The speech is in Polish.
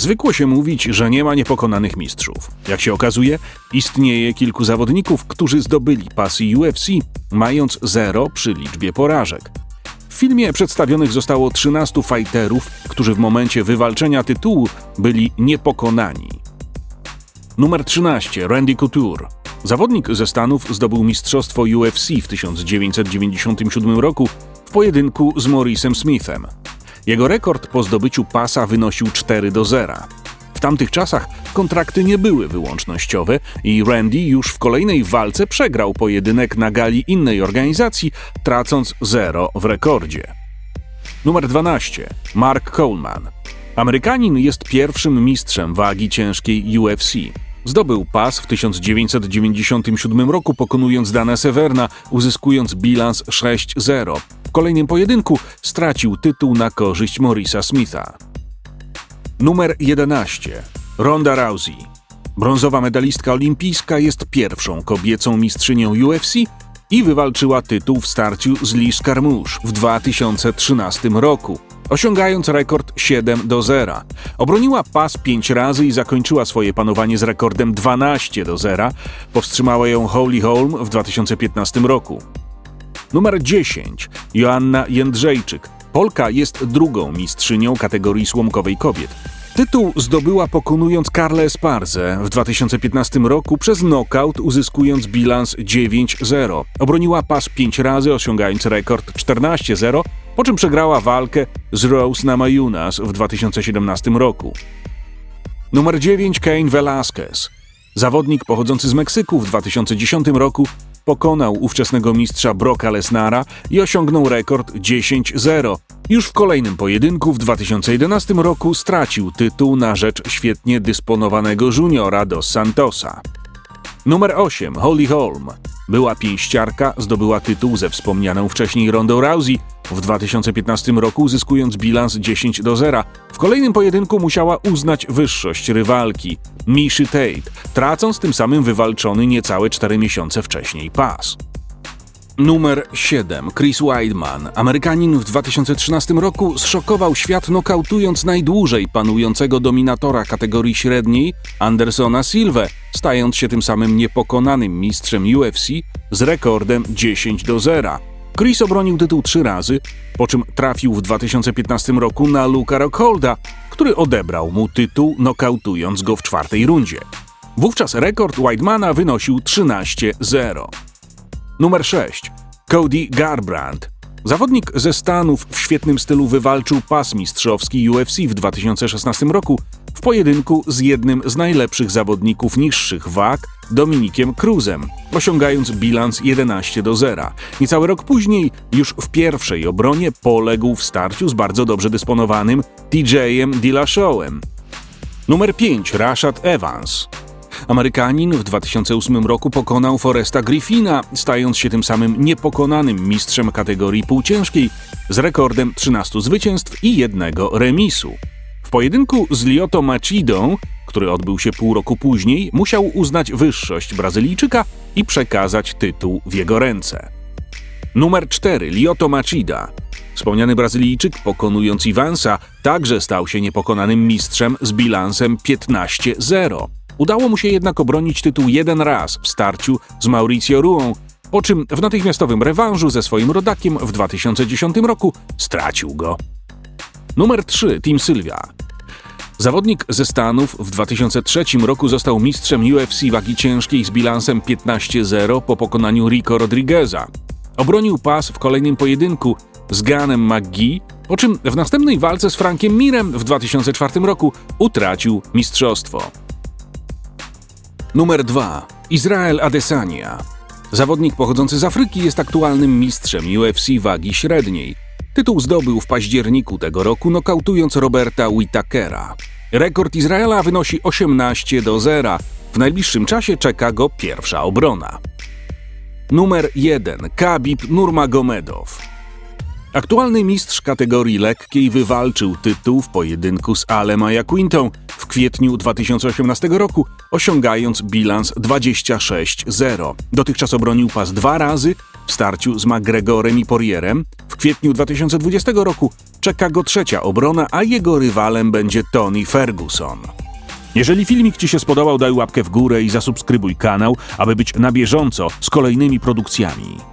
Zwykło się mówić, że nie ma niepokonanych mistrzów. Jak się okazuje, istnieje kilku zawodników, którzy zdobyli pasy UFC, mając zero przy liczbie porażek. W filmie przedstawionych zostało 13 fighterów, którzy w momencie wywalczenia tytułu byli niepokonani. Numer 13. Randy Couture. Zawodnik ze Stanów zdobył mistrzostwo UFC w 1997 roku w pojedynku z Maurice'em Smithem. Jego rekord po zdobyciu pasa wynosił 4 do 0. W tamtych czasach kontrakty nie były wyłącznościowe i Randy już w kolejnej walce przegrał pojedynek na gali innej organizacji, tracąc 0 w rekordzie. Numer 12. Mark Coleman. Amerykanin jest pierwszym mistrzem wagi ciężkiej UFC. Zdobył pas w 1997 roku, pokonując Dana Severna, uzyskując bilans 6-0. W kolejnym pojedynku stracił tytuł na korzyść Morisa Smitha. Numer 11. Ronda Rousey. Brązowa medalistka olimpijska jest pierwszą kobiecą mistrzynią UFC i wywalczyła tytuł w starciu z Liz Carmouche w 2013 roku, osiągając rekord 7 do 0. Obroniła pas 5 razy i zakończyła swoje panowanie z rekordem 12 do 0. Powstrzymała ją Holly Holm w 2015 roku. Numer 10. Joanna Jędrzejczyk. Polka jest drugą mistrzynią kategorii słomkowej kobiet. Tytuł zdobyła pokonując Karlę Esparze w 2015 roku przez knockout, uzyskując bilans 9-0. Obroniła pas 5 razy, osiągając rekord 14-0, po czym przegrała walkę z Rose Namajunas w 2017 roku. Numer 9 Kane Velasquez. Zawodnik pochodzący z Meksyku w 2010 roku pokonał ówczesnego mistrza Brocka Lesnara i osiągnął rekord 10-0. Już w kolejnym pojedynku w 2011 roku stracił tytuł na rzecz świetnie dysponowanego juniora dos Santosa. Numer 8 Holly Holm. Była pięściarka, zdobyła tytuł ze wspomnianą wcześniej Rondą Rousey w 2015 roku, uzyskując bilans 10 do 0. W kolejnym pojedynku musiała uznać wyższość rywalki, Miszy Tate, tracąc tym samym wywalczony niecałe 4 miesiące wcześniej pas. Numer 7. Chris Weidman. Amerykanin w 2013 roku zszokował świat nokautując najdłużej panującego dominatora kategorii średniej Andersona Silva, stając się tym samym niepokonanym mistrzem UFC z rekordem 10 do 0. Chris obronił tytuł trzy razy, po czym trafił w 2015 roku na Luka Rockholda, który odebrał mu tytuł nokautując go w czwartej rundzie. Wówczas rekord Weidmana wynosił 13-0. Numer 6. Cody Garbrandt. Zawodnik ze Stanów w świetnym stylu wywalczył pas mistrzowski UFC w 2016 roku w pojedynku z jednym z najlepszych zawodników niższych wag, Dominikiem Cruzem, osiągając bilans 11 do 0. Niecały rok później, już w pierwszej obronie, poległ w starciu z bardzo dobrze dysponowanym TJ-em Dillashawem. Numer 5. Rashad Evans. Amerykanin w 2008 roku pokonał Foresta Griffina, stając się tym samym niepokonanym mistrzem kategorii półciężkiej z rekordem 13 zwycięstw i jednego remisu. W pojedynku z Lyoto Machidą, który odbył się pół roku później, musiał uznać wyższość Brazylijczyka i przekazać tytuł w jego ręce. Numer 4. Lyoto Machida. Wspomniany Brazylijczyk, pokonując Iwansa, także stał się niepokonanym mistrzem z bilansem 15-0. Udało mu się jednak obronić tytuł jeden raz w starciu z Mauricio Ruą, po czym w natychmiastowym rewanżu ze swoim rodakiem w 2010 roku stracił go. Numer 3. Team Sylvia. Zawodnik ze Stanów w 2003 roku został mistrzem UFC wagi ciężkiej z bilansem 15-0 po pokonaniu Rico Rodrigueza. Obronił pas w kolejnym pojedynku z Ganem McGee, po czym w następnej walce z Frankiem Mirem w 2004 roku utracił mistrzostwo. Numer 2. Izrael Adesanya. Zawodnik pochodzący z Afryki jest aktualnym mistrzem UFC wagi średniej. Tytuł zdobył w październiku tego roku, nokautując Roberta Whitakera. Rekord Izraela wynosi 18 do 0. W najbliższym czasie czeka go pierwsza obrona. Numer 1. Khabib Nurmagomedow. Aktualny mistrz kategorii lekkiej wywalczył tytuł w pojedynku z Alem Ayaquintą w kwietniu 2018 roku, osiągając bilans 26-0. Dotychczas obronił pas dwa razy w starciu z McGregorem i Porierem, w kwietniu 2020 roku czeka go trzecia obrona, a jego rywalem będzie Tony Ferguson. Jeżeli filmik Ci się spodobał, daj łapkę w górę i zasubskrybuj kanał, aby być na bieżąco z kolejnymi produkcjami.